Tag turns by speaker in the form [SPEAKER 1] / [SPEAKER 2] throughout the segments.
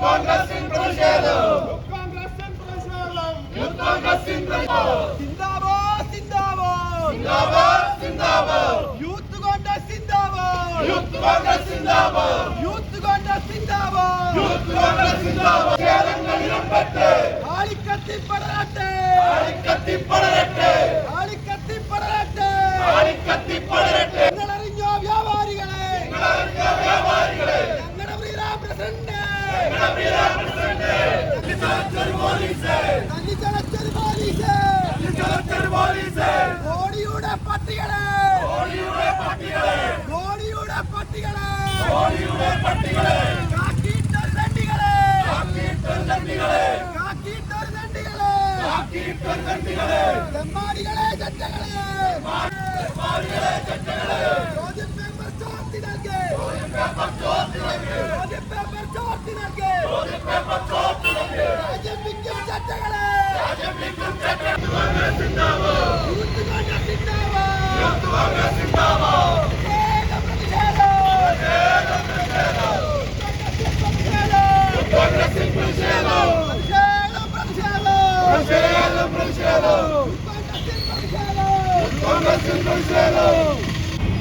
[SPEAKER 1] കോൺഗ്രസിൻ
[SPEAKER 2] പ്രതിഷേധം കോൺഗ്രസിൻ പ്രതിഷേധം
[SPEAKER 1] യൂത്ത് കോൺഗ്രസിൻ
[SPEAKER 2] പ്രതിഷേധം സിന്ദാബാദ് സിന്ദാബാദ്
[SPEAKER 1] സിന്ദാബാദ് സിന്ദാബാദ് യൂത്ത് കോൺഗ്രസ് സിന്ദാബാദ്
[SPEAKER 2] യൂത്ത് കോൺഗ്രസ് സിന്ദാബാദ്
[SPEAKER 1] യൂത്ത് കോൺഗ്രസ് സിന്ദാബാദ് യൂത്ത് കോൺഗ്രസ്
[SPEAKER 2] സിന്ദാബാദ് കേരളത്തിൽ
[SPEAKER 1] ഇടം പറ്റേ ആളിക്കത്തി പടരട്ടെ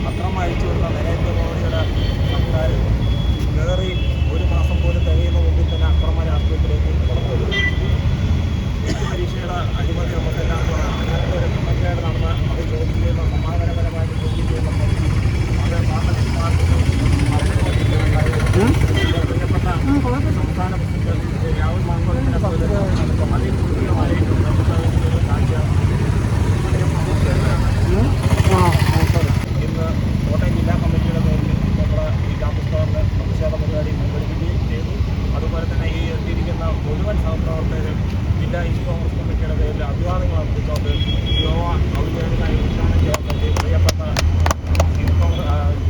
[SPEAKER 3] പത്രം അയച്ചു വരുന്ന നരേന്ദ്രമോദിയുടെ സർക്കാർ കയറി ഒരു മാസം പോലും തികയുന്ന മുമ്പിൽ തന്നെ അക്രമ രാഷ്ട്രീയത്തിലേക്ക് പരീക്ഷയുടെ അഴിമതി നമുക്കെല്ലാം കമ്മിറ്റിയായിട്ട് നടന്ന അത് ചോദ്യം ചെയ്യുന്ന സമാധാനപരമായിട്ട് ചോദ്യം ചെയ്യുന്ന പദ്ധതി അത് പാർലമെന്റ് പാർട്ടിക്കും പ്രിയപ്പെട്ട സംസ്ഥാന പ്രസിഡന്റ് രാഹുൽ മാങ്കോളിനെ വളരെ കൃത്യമായിട്ടും നമുക്ക് ഒരു കാഴ്ച ഇന്ന് കോട്ടയം ജില്ലാ കമ്മിറ്റിയുടെ പേരിൽ നമ്മുടെ ഈ ക്യാമ്പസ് ടവറിൽ പ്രതിഷേധ പരിപാടി സംഘടിപ്പിക്കുകയും ചെയ്തു അതുപോലെ തന്നെ ഈ എത്തിയിരിക്കുന്ന മുഴുവൻ സഹപ്രവർത്തകരും ജില്ലാ ഈസ്റ്റ് കോൺഗ്രസ് കമ്മിറ്റിയുടെ പേരിൽ അഭിവാദങ്ങൾ അർപ്പിച്ചുകൊണ്ട് യോഗ ഔദ്യോഗികമായി ഉദ്ഘാടനം ചെയ്യാൻ വേണ്ടി പ്രിയപ്പെട്ട യൂത്ത് കോൺഗ്രസ്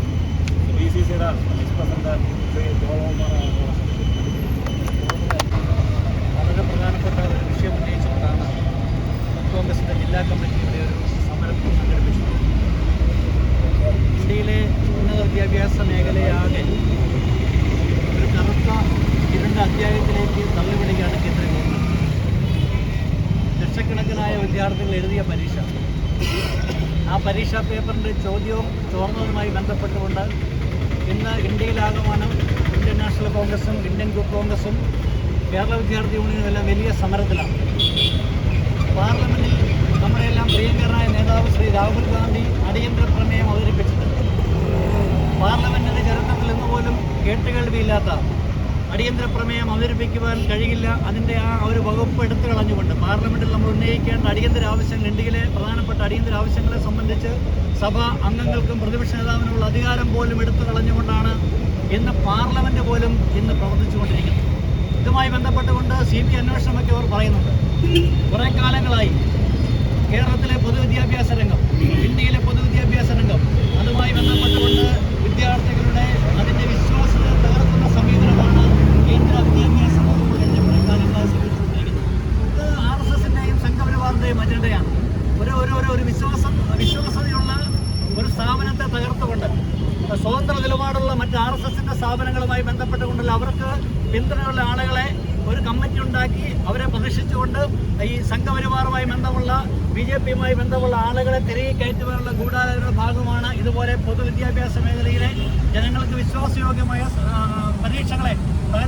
[SPEAKER 3] ബി സി സിയുടെ വൈസ് പ്രസിഡന്റ് ശ്രീ ജോളകുമാർ
[SPEAKER 4] വളരെ പ്രധാനപ്പെട്ട ഒരു വിഷയം ഉന്നയിച്ചുകൊണ്ടാണ് കോൺഗ്രസിന്റെ ജില്ലാ കമ്മിറ്റിയുടെ ഒരു സമരം സംഘടിപ്പിച്ചത് ഇന്ത്യയിലെ ഉന്നത വിദ്യാഭ്യാസ മേഖലയാകെ ഒരു കറുത്ത ഇരുണ്ട അധ്യായത്തിലേക്ക് തള്ളിവിടുകയാണ് കേന്ദ്ര ഗവൺമെന്റ് ലക്ഷക്കണക്കിനായ വിദ്യാർത്ഥികൾ എഴുതിയ പരീക്ഷ ആ പരീക്ഷാ പേപ്പറിന്റെ ചോദ്യവും ചോർന്നതുമായി ബന്ധപ്പെട്ടുകൊണ്ട് ഇന്ന് ഇന്ത്യയിലാകമാനം ഇന്ത്യൻ നാഷണൽ കോൺഗ്രസും ഇന്ത്യൻ യൂത്ത് കോൺഗ്രസും കേരള വിദ്യാർത്ഥി യൂണിയനും എല്ലാം വലിയ സമരത്തിലാണ്. പാർലമെന്റിൽ നമ്മളെല്ലാം പ്രിയങ്കരനായ നേതാവ് ശ്രീ രാഹുൽ ഗാന്ധി അടിയന്തര പ്രമേയം അവതരിപ്പിച്ചിട്ടുണ്ട്. പാർലമെന്റിന്റെ ചരിത്രത്തിൽ ഇന്ന് പോലും കേട്ടുകേൾവിയില്ലാത്ത അടിയന്തര പ്രമേയം അവതരിപ്പിക്കുവാൻ കഴിയില്ല. അതിന്റെ ആ ഒരു വകുപ്പ് എടുത്തു കളഞ്ഞുകൊണ്ട് പാർലമെന്റിൽ നമ്മൾ ഉന്നയിക്കേണ്ട അടിയന്തര ആവശ്യങ്ങൾ ഇന്ത്യയിലെ പ്രധാനപ്പെട്ട അടിയന്തര ആവശ്യങ്ങളെ സംബന്ധിച്ച് സഭ അംഗങ്ങൾക്കും പ്രതിപക്ഷ നേതാവിനുള്ള അധികാരം പോലും എടുത്തു കളഞ്ഞുകൊണ്ടാണ് ഇന്ന് പാർലമെന്റ് പോലും ഇന്ന് പ്രവർത്തിച്ചുകൊണ്ടിരിക്കുന്നത്. ഇതുമായി ബന്ധപ്പെട്ടുകൊണ്ട് സി ബി അന്വേഷണമൊക്കെ അവർ പറയുന്നുണ്ട്. കുറേ കാലങ്ങളായി കേരളത്തിലെ പൊതുവിദ്യാഭ്യാസ രംഗം ഇന്ത്യയിലെ പൊതുവിദ്യാഭ്യാസ രംഗം അതുമായി ബന്ധപ്പെട്ടുകൊണ്ട് വിദ്യാർത്ഥികളുടെ അതിന്റെ വിശ്വാസത്തെ തകർക്കുന്ന സമീപനമാണ് കേന്ദ്ര വിദ്യാഭ്യാസ ആർ എസ് എസിന്റെയും സംഘപരിവാറിന്റെയും അജണ്ടയാണ് ഒരു ഒരു ഒരു ഒരു വിശ്വാസം വിശ്വാസതയുള്ള ഒരു സ്ഥാപനത്തെ തകർത്തുകൊണ്ട് സ്വതന്ത്ര നിലപാടുള്ള മറ്റ് ആർ എസ് എസിന്റെ സ്ഥാപനങ്ങളുമായി ബന്ധപ്പെട്ടുകൊണ്ടുള്ള അവർക്ക് പിന്തുണയുള്ള ആളുകളെ ഒരു കമ്മിറ്റി ഉണ്ടാക്കി അവരെ പ്രതിഷ്ഠിച്ചുകൊണ്ട് ഈ സംഘപരിവാറുമായി ബന്ധമുള്ള ബി ജെ പിയുമായി ബന്ധമുള്ള ആളുകളെ തിരികെ കയറ്റുവാനുള്ള ഗൂഢാലോചനയുടെ ഭാഗമാണ് ഇതുപോലെ പൊതുവിദ്യാഭ്യാസ മേഖലയിലെ ജനങ്ങൾക്ക് വിശ്വാസയോഗ്യമായ പരീക്ഷകളെ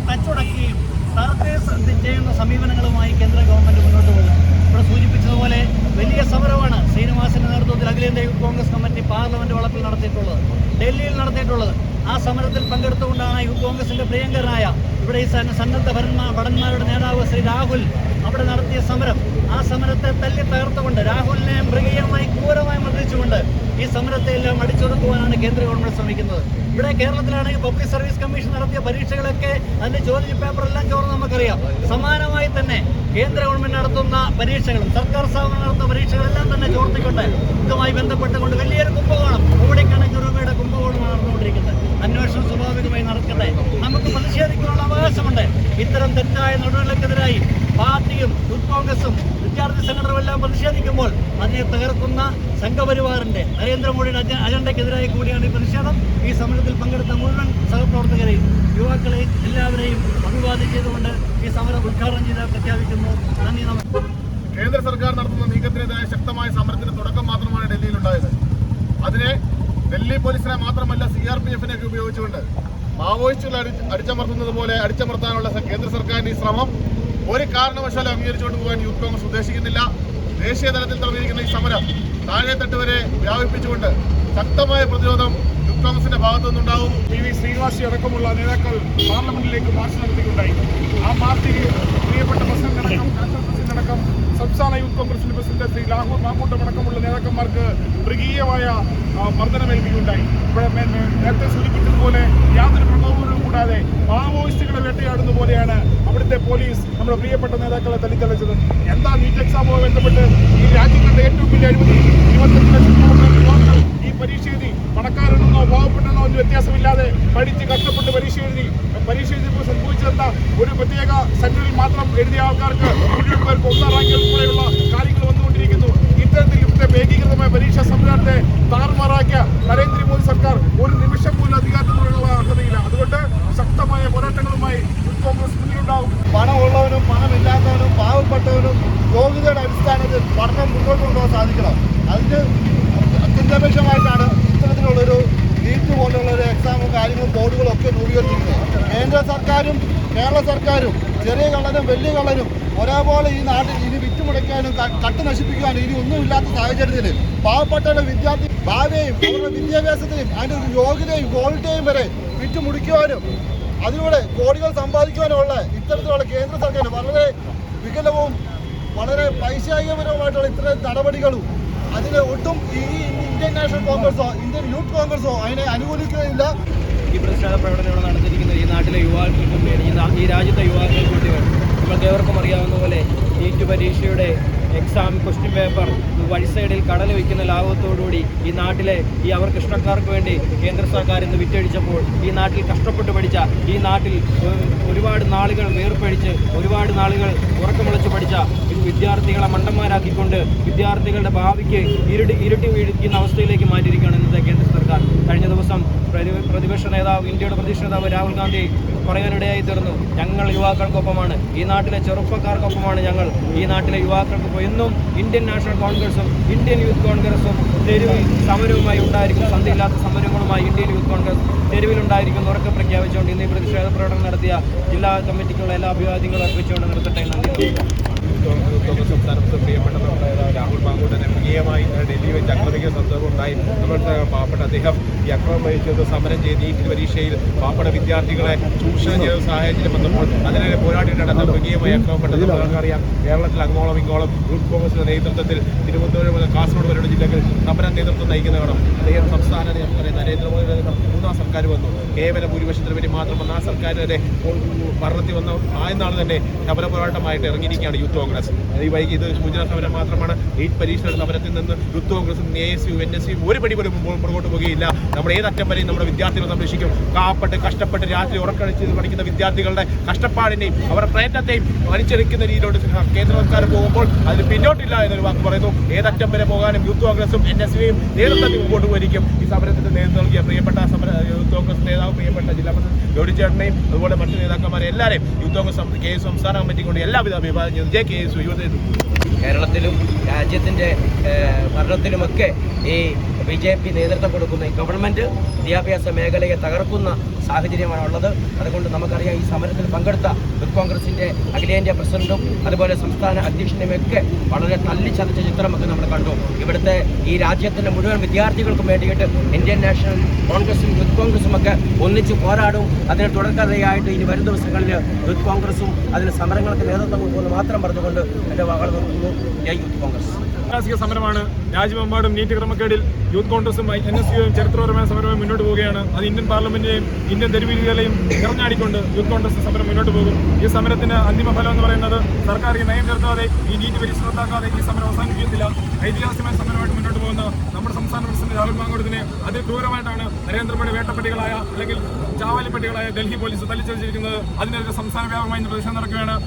[SPEAKER 4] തച്ചുടക്കുകയും തകർക്കുകയും ചെയ്യുന്ന സമീപനങ്ങളുമായി കേന്ദ്ര ഗവൺമെന്റ് മുന്നോട്ട് പോകുന്നു. ഇവിടെ സൂചിപ്പിച്ചതുപോലെ വലിയ സമരമാണ് ശ്രീനിവാസിന്റെ നേതൃത്വത്തിൽ അഖിലേന്ത്യാ യൂത്ത് കോൺഗ്രസ് കമ്മിറ്റി പാർലമെന്റ് വളപ്പിൽ നടത്തിയിട്ടുള്ളത്. ഡൽഹിയിൽ നടത്തിയിട്ടുള്ളത്. ആ സമരത്തിൽ പങ്കെടുത്തുകൊണ്ടാണ് യൂത്ത് കോൺഗ്രസിന്റെ പ്രിയങ്കരനായ ഇവിടെ ഈ സന്ന- സന്നദ്ധ ഭരന്മാ ഭടന്മാരുടെ നേതാവ് ശ്രീ രാഹുൽ അവിടെ നടത്തിയ സമരം. ആ സമരത്തെ തല്ലി തകർത്തുകൊണ്ട് രാഹുലിനെ മൃഗീയമായി ക്രൂരമായി മർദ്ദിച്ചുകൊണ്ട് ഈ സമരത്തെ എല്ലാം അടിച്ചൊതുക്കുവാനാണ് കേന്ദ്ര ഗവൺമെന്റ് ശ്രമിക്കുന്നത്. ഇവിടെ കേരളത്തിലാണെങ്കിൽ പബ്ലിക് സർവീസ് കമ്മീഷൻ നടത്തിയ പരീക്ഷകളൊക്കെ അതിന്റെ ചോദ്യ പേപ്പറെല്ലാം ചോർന്ന് നമുക്കറിയാം. സമാനമായി തന്നെ കേന്ദ്ര ഗവൺമെന്റ് നടത്തുന്ന പരീക്ഷകളും സർക്കാർ സ്ഥാപനം നടത്തുന്ന പരീക്ഷകളെല്ലാം തന്നെ ചോർത്തിക്കൊണ്ട് ഇതുമായി ബന്ധപ്പെട്ടുകൊണ്ട് വലിയൊരു കുംഭകോണം കോടിക്കണക്കിന് രൂപയുടെ കുംഭകോണമാണ് നടന്നുകൊണ്ടിരിക്കുന്നത്. അന്വേഷണം സ്വാഭാവികമായി നടക്കട്ടെ. നമുക്ക് പ്രതിഷേധിക്കാനുള്ള അവകാശമുണ്ട്. ഇത്തരം തെറ്റായ നടപടികൾക്കെതിരായി പാർട്ടിയും യൂത്ത് കോൺഗ്രസും വിദ്യാർത്ഥി സംഘടനകളെല്ലാം പ്രതിഷേധിക്കുമ്പോൾ അതിനെ തകർക്കുന്ന സംഘപരിവാറിന്റെ നരേന്ദ്രമോദിയുടെ അജ- അജണ്ടയ്ക്കെതിരായി കൂടിയാണ് ഈ പ്രതിഷേധം. ഈ സമരത്തിൽ പങ്കെടുത്ത മുഴുവൻ സഹപ്രവർത്തകരെയും യുവാക്കളെയും എല്ലാവരെയും അഭിവാദ്യം ചെയ്തുകൊണ്ട് ഈ സമരം ഉദ്ഘാടനം ചെയ്ത് പ്രഖ്യാപിക്കുന്നു. നന്ദി നമസ്കാരം.
[SPEAKER 5] കേന്ദ്ര സർക്കാർ നടത്തുന്ന നീക്കത്തിനെതിരായ ശക്തമായ സമരത്തിന് തുടക്കം മാത്രമാണ് ഡൽഹിയിൽ ഉണ്ടായത് അതിനെ
[SPEAKER 6] ഡൽഹി പോലീസിനെ മാത്രമല്ല സി ആർ പി എഫിനെ ഉപയോഗിച്ചുകൊണ്ട് മാവോയിസ്റ്റുകൾ അടി അടിച്ചമർത്തുന്നത് പോലെ അടിച്ചമർത്താനുള്ള കേന്ദ്ര സർക്കാരിന്റെ ഈ ശ്രമം ഒരു കാരണവശാലും അംഗീകരിച്ചുകൊണ്ട് പോകാൻ യൂത്ത് കോൺഗ്രസ് ഉദ്ദേശിക്കുന്നില്ല. ദേശീയ തലത്തിൽ തുടങ്ങിയിരിക്കുന്ന ഈ സമരം താഴെത്തട്ട് വരെ വ്യാപിപ്പിച്ചുകൊണ്ട് ശക്തമായ പ്രതിരോധം യൂത്ത് കോൺഗ്രസിന്റെ ഭാഗത്തു നിന്നുണ്ടാവും.
[SPEAKER 7] പി വി ശ്രീനിവാസി അടക്കമുള്ള നേതാക്കൾ പാർലമെന്റിലേക്ക് മാർച്ച് നടത്തിയിട്ടുണ്ടായി. ആ മാർച്ചിൽ പ്രിയപ്പെട്ട പ്രസിഡന്റ് സംസ്ഥാന യൂത്ത് കോൺഗ്രസിന്റെ പ്രസിഡന്റ് ശ്രീ ലാഹോർ മാക്കൂട്ടം അടക്കമുള്ള നേതാക്കന്മാർക്ക് മൃഗീയമായ മർദ്ദനമേൽക്കുകയുണ്ടായി ഇവിടെ നേരത്തെ സൂചിപ്പിച്ചതുപോലെ യാതൊരു പ്രകോപനവും കൂടാതെ മാവോയിസ്റ്റുകളെ വേട്ടയാടുന്ന പോലെയാണ് അവിടുത്തെ പോലീസ് നമ്മുടെ പ്രിയപ്പെട്ട നേതാക്കളെ തല്ലിത്തലച്ചത്. എന്താ നീറ്റ് എക്സാമുമായി ബന്ധപ്പെട്ട് ഈ രാജ്യം കണ്ട ഏറ്റവും വലിയ അഴിമതി? ഈ പരീക്ഷ എഴുതി പണക്കാരനെന്നോ പാവപ്പെട്ടെന്നോ ഒരു വ്യത്യാസമില്ലാതെ പഠിച്ച് കഷ്ടപ്പെട്ട് പരീക്ഷ എഴുതി. പരീക്ഷ എഴുതിയപ്പോൾ സംഭവിച്ചെന്താ ഒരു പ്രത്യേക സെന്ററിൽ മാത്രം എഴുതിയ ആൾക്കാർക്ക് മുഴുവൻ പേർക്ക് ഒന്നാം പരീക്ഷാ താർമാറാക്കിയ നരേന്ദ്രമോദി സർക്കാർ ഒരു നിമിഷം പോലും അധികാരത്തിലുള്ള അർഹതയില്ല അതുകൊണ്ട് ശക്തമായ പോരാട്ടങ്ങളുമായി കോൺഗ്രസ് മുന്നിലുണ്ടാവും.
[SPEAKER 6] പണമുള്ളവനും പണമില്ലാത്തവനും പാവപ്പെട്ടവനും യോഗ്യതയുടെ അടിസ്ഥാനത്തിൽ പഠനം മുന്നോട്ട് കൊണ്ടുപോകാൻ സാധിക്കണം. അതിന് അത്യന്താപേക്ഷമായിട്ടാണ് ഇത്തരത്തിലുള്ളൊരു നീറ്റ് പോലുള്ള ഒരു എക്സാമും കാര്യങ്ങളും ബോർഡുകളും ഒക്കെ രൂപീകരിച്ചിരിക്കുന്നത്. കേന്ദ്ര സർക്കാരും കേരള സർക്കാരും ചെറിയ കള്ളനും വലിയ കള്ളനും ഒരേപോലെ ഈ നാട്ടിൽ ഇനി വിറ്റുമുടയ്ക്കാനും ക- കട്ട് നശിപ്പിക്കാനും ഇനി ഒന്നുമില്ലാത്ത സാഹചര്യത്തിൽ പാവപ്പെട്ടവരുടെ വിദ്യാർത്ഥി ഭാവിയെയും അവരുടെ വിദ്യാഭ്യാസത്തെയും അതിന്റെ ഒരു യോഗ്യതയും ക്വാളിറ്റിയും വരെ വിറ്റുമുടിക്കുവാനും അതിലൂടെ കോടികൾ സമ്പാദിക്കുവാനുമുള്ള ഇത്തരത്തിലുള്ള കേന്ദ്ര സർക്കാർ വളരെ വികലവും വളരെ പൈശാചികപരവുമായിട്ടുള്ള ഇത്തരം നടപടികളും അതിന് ഒട്ടും ഈ ഇന്ത്യൻ നാഷണൽ കോൺഗ്രസോ ഇന്ത്യൻ യൂത്ത് കോൺഗ്രസോ അതിനെ അനുകൂലിക്കുകയില്ല
[SPEAKER 8] ഈ പ്രതിഷേധ പ്രകടനങ്ങൾ നടത്തിയിരിക്കുന്നത് ഈ നാട്ടിലെ യുവാക്കൾക്കും ഈ രാജ്യത്തെ യുവാക്കൾക്കും വേണ്ടി നമ്മൾക്ക് ഏവർക്കും അറിയാവുന്ന പോലെ നീറ്റ് പരീക്ഷയുടെ എക്സാം ക്വസ്റ്റ്യൻ പേപ്പർ വഴി സൈഡിൽ കടൽ വയ്ക്കുന്ന ലാഭത്തോടുകൂടി ഈ നാട്ടിലെ ഈ അവർക്ക് ഇഷ്ടക്കാർക്ക് വേണ്ടി കേന്ദ്ര സർക്കാർ ഇന്ന് വിറ്റഴിച്ചപ്പോൾ ഈ നാട്ടിൽ കഷ്ടപ്പെട്ട് പഠിച്ച ഈ നാട്ടിൽ ഒരുപാട് നാളുകൾ വേർപ്പഴിച്ച് ഒരുപാട് നാളുകൾ ഉറക്കമുളച്ച് പഠിച്ച വിദ്യാർത്ഥികളെ മണ്ടന്മാരാക്കിക്കൊണ്ട് വിദ്യാർത്ഥികളുടെ ഭാവിക്ക് ഇരുട്ടി ഇരുട്ടി വീഴിക്കുന്ന അവസ്ഥയിലേക്ക് മാറ്റിയിരിക്കുകയാണ് ഇന്നത്തെ കേന്ദ്ര സർക്കാർ. കഴിഞ്ഞ ദിവസം പ്രതി- പ്രതിപക്ഷ നേതാവ് ഇന്ത്യയുടെ പ്രതിപക്ഷ നേതാവ് രാഹുൽ ഗാന്ധി പറയാനിടയായി തീർന്നു. ഞങ്ങൾ യുവാക്കൾക്കൊപ്പമാണ്. ഈ നാട്ടിലെ ചെറുപ്പക്കാർക്കൊപ്പമാണ് ഞങ്ങൾ. ഈ നാട്ടിലെ യുവാക്കൾക്കൊപ്പം എന്നും ഇന്ത്യൻ നാഷണൽ കോൺഗ്രസും ഇന്ത്യൻ യൂത്ത് കോൺഗ്രസും തെരുവിൽ സമരവുമായി ഉണ്ടായിരിക്കും. സന്ധിയില്ലാത്ത സമരങ്ങളുമായി ഇന്ത്യൻ യൂത്ത് കോൺഗ്രസ് തെരുവിലുണ്ടായിരിക്കും ഉറക്കെ പ്രഖ്യാപിച്ചുകൊണ്ട് ഇന്ന് പ്രതിഷേധ പ്രകടനം നടത്തിയ ജില്ലാ കമ്മിറ്റിക്കുള്ള എല്ലാ അഭിവാദ്യങ്ങളും അർപ്പിച്ചുകൊണ്ട് നിർത്തട്ടെ. നന്ദി. നമസ്കാരം
[SPEAKER 7] സംസ്ഥാന സംസ്ഥാനത്ത് പ്രിയപ്പെട്ട നമ്മുടെ രാഹുൽ മാങ്കൂട്ടനെ മൃഗീയമായി ഡൽഹി വെച്ച് ആക്രമിക്കുന്ന സന്ദർഭം ഉണ്ടായി. നമ്മുടെ പാവപ്പെട്ട അദ്ദേഹം ഈ അക്രമം വഹിച്ചത് സമരം ചെയ്ത് നീറ്റ് പരീക്ഷയിൽ പാവപ്പെട്ട വിദ്യാർത്ഥികളെ ചൂഷണം ചെയ്ത സാഹചര്യം വന്നപ്പോൾ അതിനെ പോരാടിയിട്ട് നടന്ന മൃഗീയമായി അക്രമപ്പെട്ടത് നമുക്കറിയാം. കേരളത്തിൽ അങ്ങോളം ഇങ്ങോളം യൂത്ത് കോൺഗ്രസിന്റെ നേതൃത്വത്തിൽ തിരുവനന്തപുരം മുതൽ കാസർഗോഡ് വരെയുള്ള ജില്ലകളിൽ സമരം നേതൃത്വം നയിക്കുന്ന കാണാം അദ്ദേഹം സംസ്ഥാന നമുക്കറിയാം മൂന്നാം സർക്കാർ വന്നു. കേവല ഭൂരിപക്ഷത്തിന് വേണ്ടി മാത്രം ആ തന്നെ ഭരണത്തിൽ വന്ന ആദ്യനാൾ തന്നെ സമര പോരാട്ടമായിട്ട് ഇറങ്ങിയിരിക്കുകയാണ് യൂത്ത് കോൺഗ്രസ്. ഈ വൈകി ഇത് സൂചനാ സമരം മാത്രമാണ് നീറ്റ് പരീക്ഷണ സമരത്തിൽ നിന്ന് യൂത്ത് കോൺഗ്രസും A S U N S U ഒരു പടി പോലും പുറകോട്ട് പോകുകയില്ല നമ്മുടെ ഏതറ്റം വരെയും നമ്മുടെ വിദ്യാർത്ഥികളെ സംരക്ഷിക്കും. കാപ്പെട്ട് കഷ്ടപ്പെട്ട് രാത്രി ഉറക്കഴിച്ച് പഠിക്കുന്ന വിദ്യാർത്ഥികളുടെ കഷ്ടപ്പാടിനെയും അവരുടെ പ്രയത്നത്തെയും വലിച്ചെടുക്കുന്ന രീതിയിലോട്ട് കേന്ദ്ര സർക്കാർ പോകുമ്പോൾ അതിന് പിന്നോട്ടില്ല എന്നൊരു വാക്ക് പറയുന്നു. ഏതറ്റം വരെ പോകാനും യൂത്ത് കോൺഗ്രസും എൻ എസ് യുയും നേതൃത്വത്തിൽ മുമ്പോട്ട് പോയിരിക്കും. ഈ സമരത്തിന്റെ നേതൃത്വം നൽകിയ പ്രിയപ്പെട്ട സമര യൂത്ത് കോൺഗ്രസ് നേതാവ് പ്രിയപ്പെട്ട ജില്ലാ പ്രസിഡന്റ് ജോഡി ചേട്ടനെയും അതുപോലെ മറ്റു നേതാക്കന്മാരെ എല്ലാവരെയും യൂത്ത് കോൺഗ്രസ് കെ എസ് സംസ്ഥാന കമ്മിറ്റി കൊണ്ട് എല്ലാവിധ അഭിപ്രായം ചെയ്തു. ജെ കെ എസ്
[SPEAKER 8] കേരളത്തിലും രാജ്യത്തിന്റെ ഭരണത്തിലുമൊക്കെ ഈ ബി ജെ പി നേതൃത്വം കൊടുക്കുന്ന ഈ ഗവൺമെന്റ് വിദ്യാഭ്യാസ മേഖലയെ തകർക്കുന്ന സാഹചര്യമാണ് ഉള്ളത്. അതുകൊണ്ട് നമുക്കറിയാം ഈ സമരത്തിൽ പങ്കെടുത്ത യൂത്ത് കോൺഗ്രസിന്റെ അഖിലേന്ത്യാ പ്രസിഡന്റും അതുപോലെ സംസ്ഥാന അധ്യക്ഷനുമൊക്കെ വളരെ തല്ലിച്ചതച്ച ചിത്രമൊക്കെ നമ്മൾ കണ്ടു. ഇവിടുത്തെ ഈ രാജ്യത്തിന്റെ മുഴുവൻ വിദ്യാർത്ഥികൾക്കും വേണ്ടിയിട്ട് ഇന്ത്യൻ നാഷണൽ കോൺഗ്രസും യൂത്ത് കോൺഗ്രസും ഒക്കെ ഒന്നിച്ച് പോരാടും. അതിന് തുടർക്കഥയായിട്ട് ഇനി വരും ദിവസങ്ങളിൽ യൂത്ത് കോൺഗ്രസും അതിന് സമരങ്ങൾക്ക് നേതൃത്വം കൊടുക്കുമെന്ന് മാത്രം പറഞ്ഞുകൊണ്ട് എന്റെ വാക്കുകൾ നിർത്തുന്നു. ജയ് യൂത്ത് കോൺഗ്രസ്.
[SPEAKER 7] ഐതിഹാസിക സമരമാണ്. രാജ്യമെമ്പാടും നീറ്റ് ക്രമക്കേടിൽ യൂത്ത് കോൺഗ്രസും എൻ എസ് യുവും ചരിത്രപരമായ സമരമായി മുന്നോട്ട് പോവുകയാണ്. അത് ഇന്ത്യൻ പാർലമെന്റിനെയും ഇന്ത്യൻ തെരുവീതികളെയും നിറഞ്ഞാടിക്കൊണ്ട് യൂത്ത് കോൺഗ്രസ് സമരം മുന്നോട്ട് പോകും. ഈ സമരത്തിന് അന്തിമ ഫലം എന്ന് പറയുന്നത് സർക്കാർ ഈ നയം ചേർത്താതെ ഈ നീറ്റ് പരീക്ഷ റദ്ദാക്കാതെ ഈ സമരം അവസാനിപ്പിക്കത്തില്ല. ഐതിഹാസികമായ സമരമായിട്ട് മുന്നോട്ട് പോകുന്ന നമ്മുടെ സംസ്ഥാന പ്രസിഡന്റ് രാഹുൽ മാങ്കോടത്തിനെ അതിക്രൂരമായിട്ടാണ് നരേന്ദ്രമോദി വേട്ടപ്പെട്ടികളായ അല്ലെങ്കിൽ ചാവാലിപ്പെട്ടികളായ ഡൽഹി പോലീസ് തല്ലിച്ചതിച്ചിരിക്കുന്നത് അതിനെതിരെ സംസ്ഥാന വ്യാപകമായി ഇന്ന് പ്രതിഷേധം നടക്കുകയാണ്.